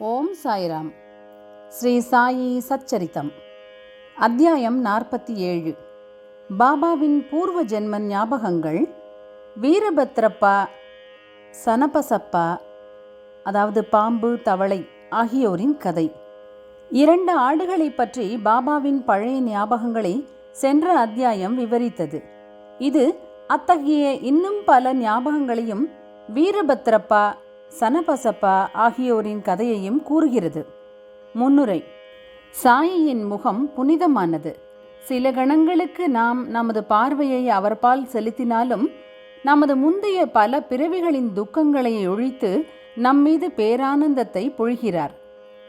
ஓம் சாய்ராம். ஸ்ரீ சாயி சச்சரித்தம். அத்தியாயம் நாற்பத்தி ஏழு. பாபாவின் பூர்வ ஜென்ம ஞாபகங்கள். வீரபத்ரப்பா சனபசப்பா அதாவது பாம்பு தவளை ஆகியோரின் கதை. இரண்டு ஆடுகளை பற்றி பாபாவின் பழைய ஞாபகங்களை சென்ற அத்தியாயம் விவரித்தது. இது அத்தகைய இன்னும் பல ஞாபகங்களையும் வீரபத்ரப்பா சனபசப்பா ஆகியோரின் கதையையும் கூறுகிறது. முன்னுரை. சாயியின் முகம் புனிதமானது. சில கணங்களுக்கு நாம் நமது பார்வையை அவர்பால் செலுத்தினாலும் நமது முந்தைய பல பிறவிகளின் துக்கங்களை ஒழித்து நம்மீது பேரானந்தத்தை பொழிகிறார்.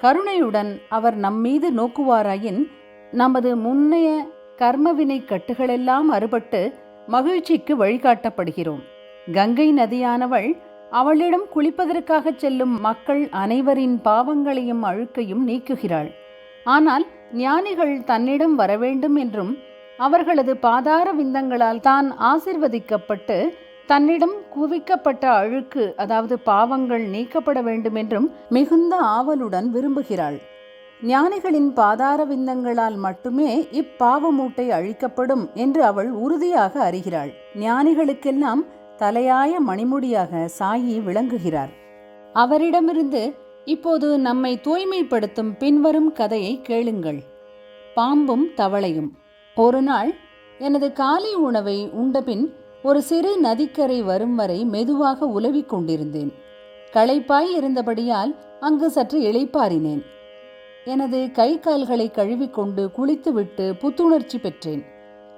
கருணையுடன் அவர் நம்மீது நோக்குவாராயின் நமது முன்னைய கர்மவினை கட்டுகளெல்லாம் அறுபட்டு மகிழ்ச்சிக்கு வழிகாட்டப்படுகிறோம். கங்கை நதியானவள் அவளிடம் குளிப்பதற்காகச் செல்லும் மக்கள் அனைவரின் பாவங்களையும் அழுக்கையும் நீக்குகிறாள். ஆனால் ஞானிகள் தன்னிடம் வரவேண்டும் என்றும் அவர்களது பாதார விந்தங்களால் தான் ஆசிர்வதிக்கப்பட்டு தன்னிடம் குவிக்கப்பட்ட அழுக்கு அதாவது பாவங்கள் நீக்கப்பட வேண்டும் என்றும் மிகுந்த ஆவலுடன் விரும்புகிறாள். ஞானிகளின் பாதார விந்தங்களால் மட்டுமே இப்பாவமூட்டை அழிக்கப்படும் என்று அவள் உறுதியாக அறிகிறாள். ஞானிகளுக்கெல்லாம் தலையாய மணிமுடியாக சாயி விளங்குகிறார். அவரிடமிருந்து இப்போது நம்மை தூய்மைப்படுத்தும் பின்வரும் கதையை கேளுங்கள். பாம்பும் தவளையும். ஒரு நாள் எனது காலை உணவை உண்டபின் ஒரு சிறு நதிக்கரை வரும் வரை மெதுவாக உலவிக் கொண்டிருந்தேன். களைப்பாய் இருந்தபடியால் அங்கு சற்று இளைப்பாறினேன். எனது கை கால்களை கழுவிக்கொண்டு குளித்துவிட்டு புத்துணர்ச்சி பெற்றேன்.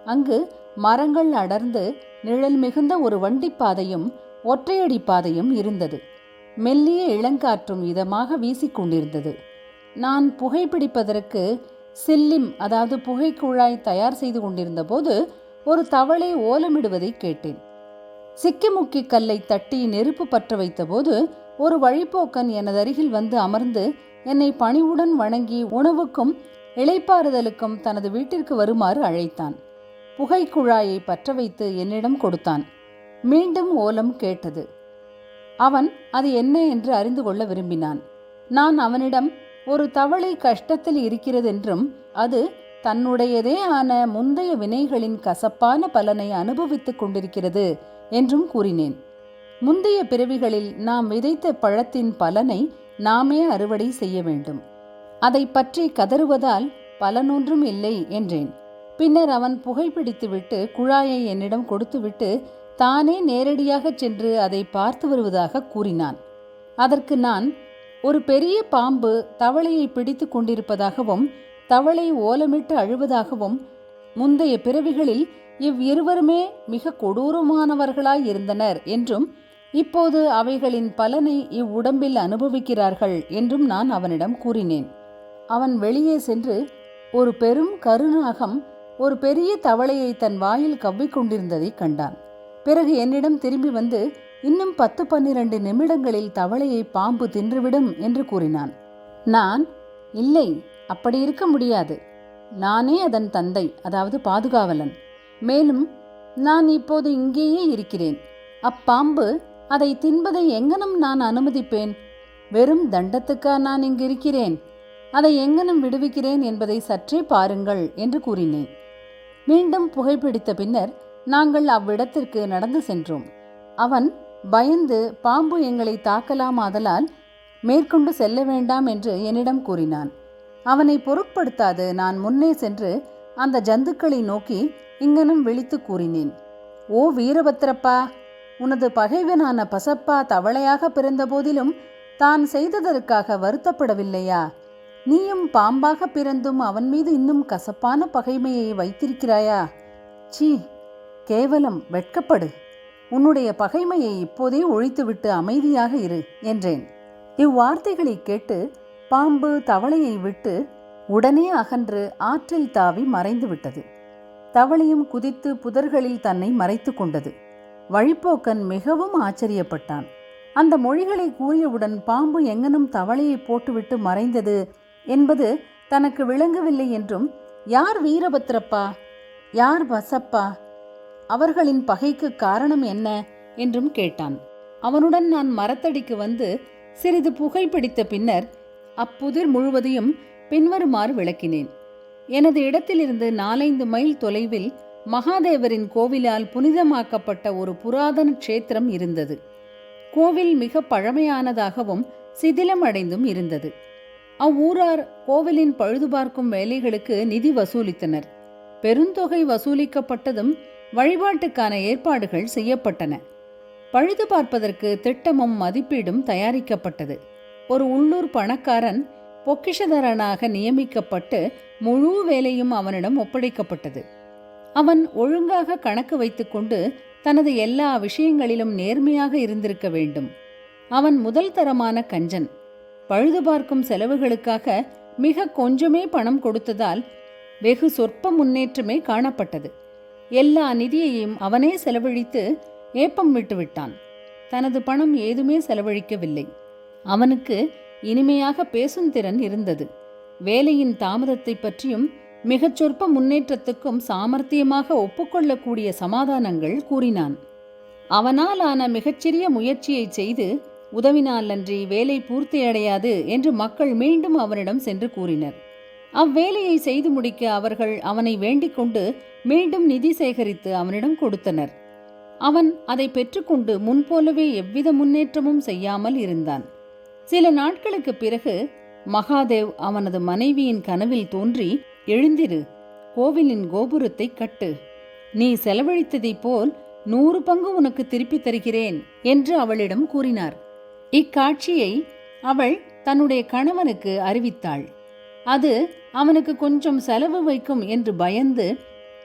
அங்கு மரங்கள் அடர்ந்து நிழல் மிகுந்த ஒரு வண்டிப்பாதையும் ஒற்றையடி பாதையும் இருந்தது. மெல்லிய இளங்காற்றும் இதமாக வீசிக்கொண்டிருந்தது நான் புகைப்பிடிப்பதற்கு சில்லிம் அதாவது புகைக்குழாய் தயார் செய்து கொண்டிருந்த போது ஒரு தவளை ஓலமிடுவதை கேட்டேன். சிக்கிமுக்கி கல்லை தட்டி நெருப்பு பற்ற வைத்தபோது ஒரு வழிப்போக்கன் எனது அருகில் வந்து அமர்ந்து என்னை பணிவுடன் வணங்கி உணவுக்கும் இளைப்பாறுதலுக்கும் தனது வீட்டிற்கு வருமாறு அழைத்தான். புகைக்குழாயை பற்ற வைத்து என்னிடம் கொடுத்தான். மீண்டும் ஓலம் கேட்டது. அவன் அது என்ன என்று அறிந்து கொள்ள விரும்பினான். நான் அவனிடம் ஒரு தவளை கஷ்டத்தில் இருக்கிறதென்றும் அது தன்னுடையதே ஆன முந்தைய வினைகளின் கசப்பான பலனை அனுபவித்துக் கொண்டிருக்கிறது என்றும் கூறினேன். முந்தைய பிறவிகளில் நாம் விதைத்த பழத்தின் பலனை நாமே அறுவடை செய்ய வேண்டும். அதை பற்றி கதறுவதால் பலனொன்றும் இல்லை என்றேன். பின்னர் அவன் புகைப்பிடித்துவிட்டு குழாயை என்னிடம் கொடுத்துவிட்டு தானே நேரடியாக சென்று அதை பார்த்து வருவதாக கூறினான். அதற்கு நான் ஒரு பெரிய பாம்பு தவளையை பிடித்து கொண்டிருப்பதாகவும் தவளை ஓலமிட்டு அழுவதாகவும் முந்தைய பிறவிகளில் இவ்விருவருமே மிக கொடூரமானவர்களாய் இருந்தனர் என்றும் இப்போது அவைகளின் பலனை இவ்வுடம்பில் அனுபவிக்கிறார்கள் என்றும் நான் அவனிடம் கூறினேன். அவன் வெளியே சென்று ஒரு பெரும் கருநாகம் ஒரு பெரிய தவளையை தன் வாயில் கவ்விக்கொண்டிருந்ததை கண்டான். பிறகு என்னிடம் திரும்பி வந்து இன்னும் பத்து பன்னிரண்டு நிமிடங்களில் தவளையை பாம்பு தின்றுவிடும் என்று கூறினான். நான்? இல்லை அப்படி இருக்க முடியாது. நானே அதன் தந்தை அதாவது பாதுகாவலன். மேலும் நான் இப்போது இங்கேயே இருக்கிறேன். அப்பாம்பு அதை தின்பதை எங்கனம் நான் அனுமதிப்பேன்? வெறும் தண்டத்துக்கா நான் இங்கு இருக்கிறேன் அதை எங்கனம் விடுவிக்கிறேன் என்பதை சற்றே பாருங்கள் என்று கூறினேன். மீண்டும் புகைப்பிடித்த பின்னர் நாங்கள் அவ்விடத்திற்கு நடந்து சென்றோம். அவன் பயந்து பாம்பு எங்களை தாக்கலாமாதலால் மேற்கொண்டு செல்ல வேண்டாம் என்று என்னிடம் கூறினான். அவனை பொருட்படுத்தாது நான் முன்னே சென்று அந்த ஜந்துக்களை நோக்கி இங்கனும் விழித்து கூறினேன். ஓ வீரபத்திரப்பா உனது பகைவனான பசப்பா தவளையாக பிறந்த போதிலும் தான் செய்ததற்காக வருத்தப்படவில்லையா? நீயும் பாம்பாக பிறந்தும் அவன் மீது இன்னும் கசப்பான பகைமையை வைத்திருக்கிறாயா? சீ கேவலம் வெட்கப்படு. உன்னுடைய பகைமையை இப்போதே ஒழித்துவிட்டு அமைதியாக இரு என்றேன். இவ்வார்த்தைகளை கேட்டு பாம்பு தவளையை விட்டு உடனே அகன்று ஆற்றில் தாவி மறைந்து விட்டது தவளையும் குதித்து புதர்களில் தன்னை மறைத்து கொண்டது. வழிப்போக்கன் மிகவும் ஆச்சரியப்பட்டான். அந்த மொழிகளை கூறியவுடன் பாம்பு எங்கனும் தவளையை போட்டுவிட்டு மறைந்தது என்பது தனக்கு விளங்கவில்லை என்றும் யார் வீரபத்ரப்பா? யார் பசப்பா? அவர்களின் பகைக்கு காரணம் என்ன? என்றும் கேட்டான். அவனுடன் நான் மரத்தடிக்கு வந்து சிறிது புகைப்பிடித்த பின்னர் அப்புதிர் முழுவதையும் பின்வருமாறு விளக்கினேன். எனது இடத்திலிருந்து நாலைந்து மைல் தொலைவில் மகாதேவரின் கோவிலால் புனிதமாக்கப்பட்ட ஒரு புராதன க்ஷேத்திரம் இருந்தது. கோவில் மிக பழமையானதாகவும் சிதிலமடைந்தும் இருந்தது. அவ்வூரார் கோவிலின் பழுதுபார்க்கும் வேலைகளுக்கு நிதி வசூலித்தனர். பெருந்தொகை வசூலிக்கப்பட்டதும் வழிபாட்டுக்கான ஏற்பாடுகள் செய்யப்பட்டன. பழுது பார்ப்பதற்கு திட்டமும் மதிப்பீடும் தயாரிக்கப்பட்டது. ஒரு உள்ளூர் பணக்காரன் பொக்கிஷதரனாக நியமிக்கப்பட்டு முழு வேலையும் அவனிடம் ஒப்படைக்கப்பட்டது. அவன் ஒழுங்காக கணக்கு வைத்துக்கொண்டு தனது எல்லா விஷயங்களிலும் நேர்மையாக இருந்திருக்க வேண்டும். அவன் முதல் தரமான கஞ்சன். பழுது பார்க்கும் செலவுகளுக்காக மிக கொஞ்சமே பணம் கொடுத்ததால் வெகு சொற்ப முன்னேற்றமே காணப்பட்டது. எல்லா நிதியையும் அவனே செலவழித்து ஏப்பம் விட்டுவிட்டான். தனது பணம் ஏதுமே செலவழிக்கவில்லை. அவனுக்கு இனிமையாக பேசும் திறன் இருந்தது. வேலையின் தாமதத்தை பற்றியும் மிகச் சொற்ப முன்னேற்றத்துக்கும் சாமர்த்தியமாக ஒப்புக்கொள்ளக்கூடிய சமாதானங்கள் கூறினான். அவனால் ஆன மிகச்சிறிய முயற்சியை செய்து உதவினாலன்றி வேலை பூர்த்தியடையாது என்று மக்கள் மீண்டும் அவனிடம் சென்று கூறினர். அவ்வேலையை செய்து முடிக்க அவர்கள் அவனை வேண்டிக் கொண்டு மீண்டும் நிதி சேகரித்து அவனிடம் கொடுத்தனர். அவன் அதை பெற்றுக்கொண்டு முன்போலவே எவ்வித முன்னேற்றமும் செய்யாமல் இருந்தான். சில நாட்களுக்கு பிறகு மகாதேவ் அவனது மனைவியின் கனவில் தோன்றி எழுந்திரு கோவிலின் கோபுரத்தை கட்டு. நீ செலவழித்ததைப் போல் நூறு பங்கு உனக்கு திருப்பித் தருகிறேன் என்று அவளிடம் கூறினார். இக்காட்சியை அவள் தன்னுடைய கணவனுக்கு அறிவித்தாள். அது அவனுக்கு கொஞ்சம் செலவு வைக்கும் என்று பயந்து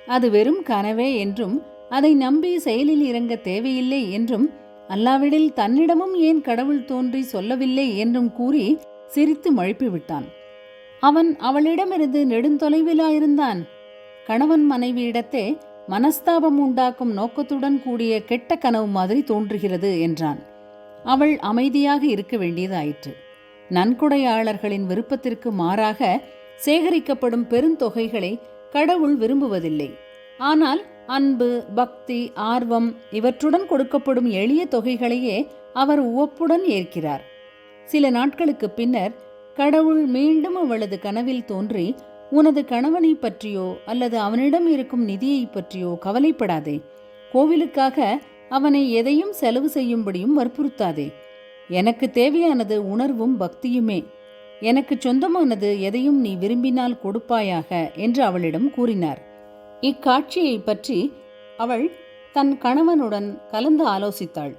அது வெறும் கனவே என்றும் அதை நம்பி செயலில் இறங்க தேவையில்லை என்றும் அல்லாவிடில் தன்னிடமும் ஏன் கடவுள் தோன்றி சொல்லவில்லை என்றும் கூறி சிரித்து மழுப்பிவிட்டான். அவன் அவளிடமிருந்து நெடுந்தொலைவிலாயிருந்தான். கணவன் மனைவியிடத்தே மனஸ்தாபம் உண்டாக்கும் நோக்கத்துடன் கூடிய கெட்ட கனவு மாதிரி தோன்றுகிறது என்றான். அவள் அமைதியாக இருக்க வேண்டியதாயிற்று. நன்கொடையாளர்களின் விருப்பத்திற்கு மாறாக சேகரிக்கப்படும் பெருந்தொகைகளை கடவுள் விரும்புவதில்லை. ஆனால் அன்பு பக்தி ஆர்வம் இவற்றுடன் கொடுக்கப்படும் எளிய தொகைகளையே அவர் உவப்புடன் ஏற்கிறார். சில நாட்களுக்கு பின்னர் கடவுள் மீண்டும் அவளது கனவில் தோன்றி உனது கணவனை பற்றியோ அல்லது அவனிடம் இருக்கும் நிதியை பற்றியோ கவலைப்படாதே. கோவிலுக்காக அவனை எதையும் செலவு செய்யும்படியும் வற்புறுத்தாதே. எனக்கு தேவையானது உணர்வும் பக்தியுமே. எனக்கு சொந்தமானது எதையும் நீ விரும்பினால் கொடுப்பாயாக என்று அவளிடம் கூறினார். இக்காட்சியை பற்றி அவள் தன் கணவனுடன் கலந்து ஆலோசித்தாள்.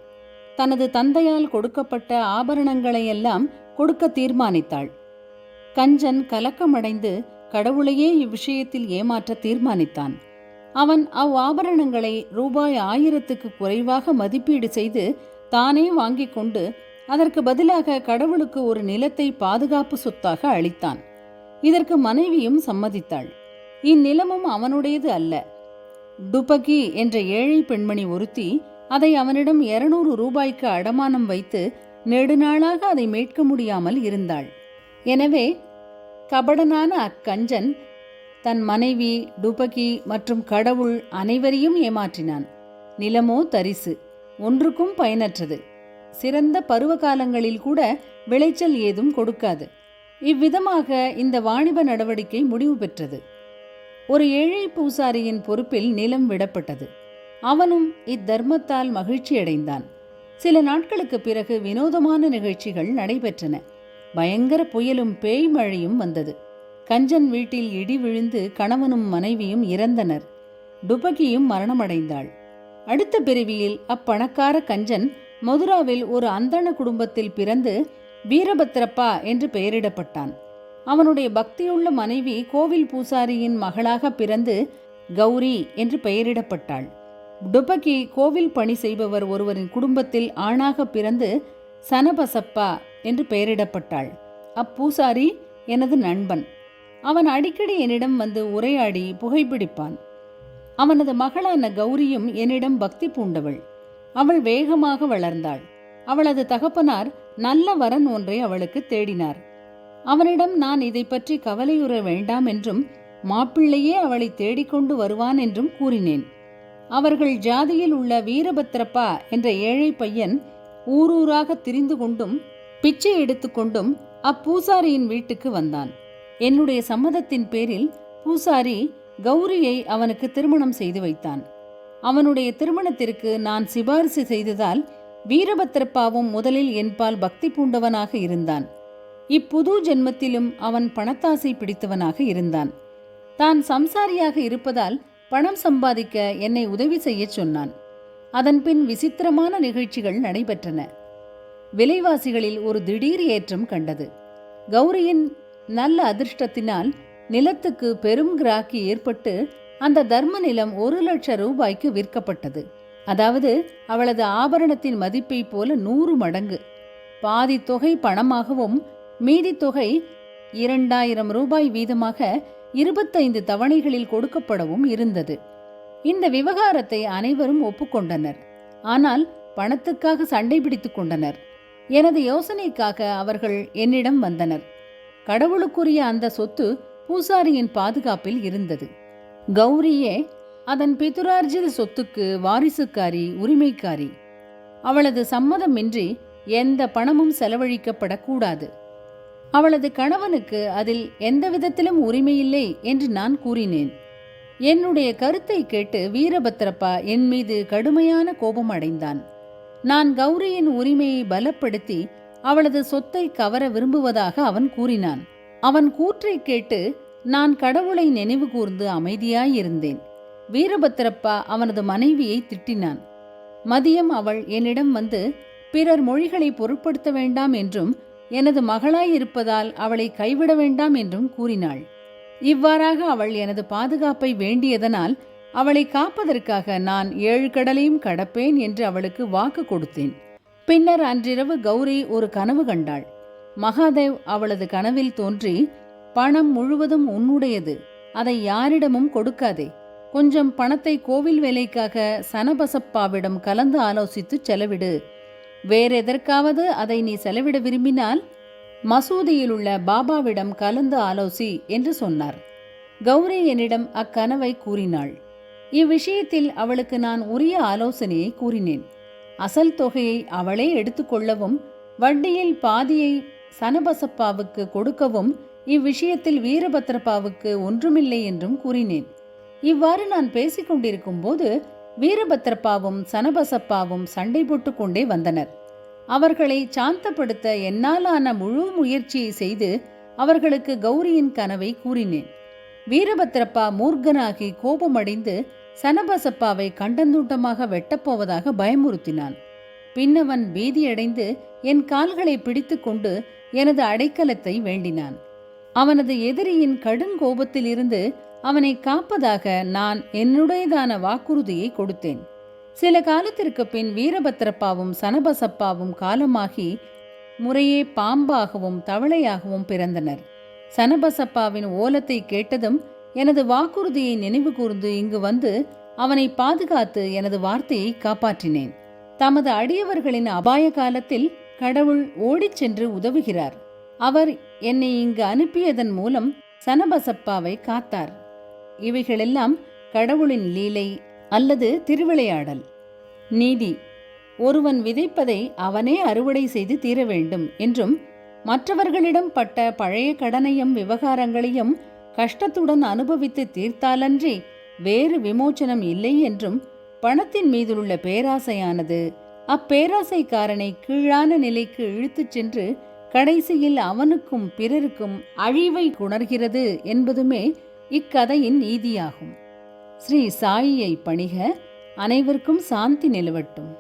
தனது தந்தையால் கொடுக்கப்பட்ட ஆபரணங்களையெல்லாம் கொடுக்க தீர்மானித்தாள். கஞ்சன் கலக்கமடைந்து கடவுளையே இவ்விஷயத்தில் ஏமாற்ற தீர்மானித்தான். அவன் அவ் ஆபரணங்களை ரூபாய் ஆயிரத்துக்கு குறைவாக மதிப்பீடு செய்து தானே வாங்கிக் கொண்டு அதற்கு பதிலாக கடவுளுக்கு ஒரு நிலத்தை பாதுகாப்பு சொத்தாக அளித்தான். இதற்கு மனைவியும் சம்மதித்தாள். இந்நிலமும் அவனுடையது அல்ல. டுபகி என்ற ஏழை பெண்மணி ஒருத்தி அதை அவனிடம் இருநூறு ரூபாய்க்கு அடமானம் வைத்து நெடுநாளாக அதை மீட்க முடியாமல் இருந்தாள். எனவே கபடனான அக்கஞ்சன் தன் மனைவி டுபகி மற்றும் கடவுள் அனைவரையும் ஏமாற்றினான். நிலமோ தரிசு ஒன்றுக்கும் பயனற்றது. சிறந்த பருவ காலங்களில் கூட விளைச்சல் ஏதும் கொடுக்காது. இவ்விதமாக இந்த வாணிப நடவடிக்கை முடிவு பெற்றது. ஒரு ஏழை பூசாரியின் பொறுப்பில் நிலம் விடப்பட்டது. அவனும் இத்தர்மத்தால் மகிழ்ச்சியடைந்தான் சில நாட்களுக்கு பிறகு வினோதமான நிகழ்ச்சிகள் நடைபெற்றன. பயங்கர புயலும் பேய் மழையும் வந்தது. கஞ்சன் வீட்டில் இடி விழுந்து கணவனும் மனைவியும் இறந்தனர். டுபகியும் மரணமடைந்தாள். அடுத்த பிறவியில் அப்பணக்கார கஞ்சன் மதுராவில் ஒரு அந்தண குடும்பத்தில் பிறந்து வீரபத்ரப்பா என்று பெயரிடப்பட்டான். அவனுடைய பக்தியுள்ள மனைவி கோவில் பூசாரியின் மகளாக பிறந்து கௌரி என்று பெயரிடப்பட்டாள். டுபகி கோவில் பணி செய்பவர் ஒருவரின் குடும்பத்தில் ஆணாக பிறந்து சனபசப்பா என்று பெயரிடப்பட்டாள். அப்பூசாரி எனது நண்பன். அவன் அடிக்கடி என்னிடம் வந்து உரையாடி புகைப்பிடிப்பான் அவனது மகளான கௌரியும் என்னிடம் பக்தி பூண்டவள். அவள் வேகமாக வளர்ந்தாள். அவளது தகப்பனார் நல்ல வரன் ஒன்றை அவளுக்கு தேடினார். அவனிடம் நான் இதை பற்றி கவலையுற வேண்டாம் என்றும் மாப்பிள்ளையே அவளை தேடிக்கொண்டு வருவான் என்றும் கூறினேன். அவர்கள் ஜாதியில் உள்ள வீரபத்ரப்பா என்ற ஏழை பையன் ஊரூராக திரிந்து கொண்டும் பிச்சை எடுத்துக்கொண்டும் அப்பூசாரியின் வீட்டுக்கு வந்தான். என்னுடைய சம்மதத்தின் பேரில் பூசாரி கௌரியை அவனுக்கு திருமணம் செய்து வைத்தான். அவனுடைய திருமணத்திற்கு நான் சிபாரிசு செய்ததால் வீரபத்திரப்பாவும் முதலில் என்பால் பக்தி பூண்டவனாக இருந்தான். இப்புது ஜென்மத்திலும் அவன் பணத்தாசை பிடித்தவனாக இருந்தான். தான் சம்சாரியாக இருப்பதால் பணம் சம்பாதிக்க என்னை உதவி செய்யச் சொன்னான். அதன்பின் விசித்திரமான நிகழ்ச்சிகள் நடைபெற்றன. விலைவாசிகளில் ஒரு திடீர் ஏற்றம் கண்டது. கௌரியின் நல்ல அதிர்ஷ்டத்தினால் நிலத்துக்கு பெரும் கிராக்கி ஏற்பட்டு அந்த தர்ம நிலம் ஒரு லட்சம் ரூபாய்க்கு விற்கப்பட்டது. அதாவது அவளது ஆபரணத்தின் மதிப்பை போல நூறு மடங்கு. பாதி தொகை பணமாகவும் மீதி தொகை இரண்டாயிரம் ரூபாய் வீதமாக இருபத்தைந்து தவணைகளில் கொடுக்கப்படவும் இருந்தது. இந்த விவகாரத்தை அனைவரும் ஒப்புக்கொண்டனர். ஆனால் பணத்துக்காக சண்டை பிடித்துக் கொண்டனர். எனது யோசனைக்காக அவர்கள் என்னிடம் வந்தனர். கடவுளுக்குரிய அந்த சொத்து பூசாரியின் பாதுகாப்பில் இருந்தது. கௌரியே அதன் பிதுரார்ஜித சொத்துக்கு வாரிசுக்காரி உரிமைக்காரி. அவளது சம்மதமின்றி எந்த பணமும் செலவழிக்கப்படக்கூடாது. அவளது கணவனுக்கு அதில் எந்த விதத்திலும் உரிமையில்லை என்று நான் கூறினேன். என்னுடைய கருத்தை கேட்டு வீரபத்திரப்பா என் மீது கடுமையான கோபம் அடைந்தான். நான் கௌரியின் உரிமையை பலப்படுத்தி அவளது சொத்தை கவர விரும்புவதாக அவன் கூறினான். அவன் கூற்றை கேட்டு நான் கடவுளை நினைவு கூர்ந்து அமைதியாயிருந்தேன். வீரபத்திரப்பா அவனது மனைவியை திட்டினான். மதியம் அவள் என்னிடம் வந்து பிறர் மொழிகளை பொருட்படுத்த வேண்டாம் என்றும் எனது மகளாயிருப்பதால் அவளை கைவிட வேண்டாம் என்றும் கூறினாள். இவ்வாறாக அவள் எனது பாதுகாப்பை வேண்டியதனால் அவளை காப்பதற்காக நான் ஏழு கடலையும் கடப்பேன் என்று அவளுக்கு வாக்கு கொடுத்தேன். பின்னர் அன்றிரவு கௌரி ஒரு கனவு கண்டாள். மகாதேவ் அவளது கனவில் தோன்றி பணம் முழுவதும் உன்னுடையது. அதை யாரிடமும் கொடுக்காதே. கொஞ்சம் பணத்தை கோவில் வேலைக்காக சனபசப்பாவிடம் கலந்து ஆலோசித்து செலவிடு. வேறெதற்காவது அதை நீ செலவிட விரும்பினால் மசூதியில் உள்ள பாபாவிடம் கலந்து ஆலோசி என்று சொன்னார். கௌரி என்னிடம் அக்கனவை கூறினாள். இவ்விஷயத்தில் அவளுக்கு நான் உரிய ஆலோசனையை கூறினேன். அசல் தொகையை அவளே எடுத்துக்கொள்ளவும் வட்டியில் பாதியை சனபசப்பாவுக்கு கொடுக்கவும் இவ்விஷயத்தில் வீரபத்ரப்பாவுக்கு ஒன்றுமில்லை என்றும் கூறினேன். இவ்வாறு நான் பேசிக் கொண்டிருக்கும் போது வீரபத்திரப்பாவும் சனபசப்பாவும் சண்டை போட்டுக் கொண்டே வந்தனர். அவர்களை சாந்தப்படுத்த என்னாலான முழு முயற்சியை செய்து அவர்களுக்கு கௌரியின் கனவை கூறினேன். வீரபத்திரப்பா மூர்க்கனாகி கோபமடைந்து சனபசப்பாவை கண்டந்தூட்டமாக வெட்டப்போவதாக பயமுறுத்தினான். பின்னவன் பீதியடைந்து என் கால்களை பிடித்துக்கொண்டு எனது அடைக்கலத்தை வேண்டினான். அவனது எதிரியின் கடுங்கோபத்திலிருந்து அவனை காப்பதாக நான் என்னுடையதான வாக்குறுதியை கொடுத்தேன். சில காலத்திற்கு பின் வீரபத்திரப்பாவும் சனபசப்பாவும் காலமாகி முறையே பாம்பாகவும் தவளையாகவும் பிறந்தனர். சனபசப்பாவின் ஓலத்தை கேட்டதும் எனது வாக்குறுதியை நினைவு கூர்ந்து இங்கு வந்து அவனை பாதுகாத்து எனது வார்த்தையை காப்பாற்றினேன். தமது அடியவர்களின் அபாய காலத்தில் கடவுள் ஓடிச் சென்று உதவுகிறார். அவர் என்னை இங்கு அனுப்பியதன் மூலம் சனபசப்பாவை காத்தார். இவைகளெல்லாம் கடவுளின் லீலை அல்லது திருவிளையாடல். நீதி ஒருவன் விதைப்பதை அவனே அறுவடை செய்து தீர வேண்டும் என்றும் மற்றவர்களிடம் பட்ட பழைய கடனையும் விவகாரங்களையும் கஷ்டத்துடன் அனுபவித்து தீர்த்தாலன்றி வேறு விமோச்சனம் இல்லை என்றும் பணத்தின் மீதுள்ள பேராசையானது. அப்பேராசைக்காரனை கீழான நிலைக்கு இழுத்துச் சென்று கடைசியில் அவனுக்கும் பிறருக்கும் அழிவை குணர்கிறது என்பதுமே இக்கதையின் நீதியாகும். ஸ்ரீ சாயியை பணிக அனைவருக்கும் சாந்தி நிலவட்டும்.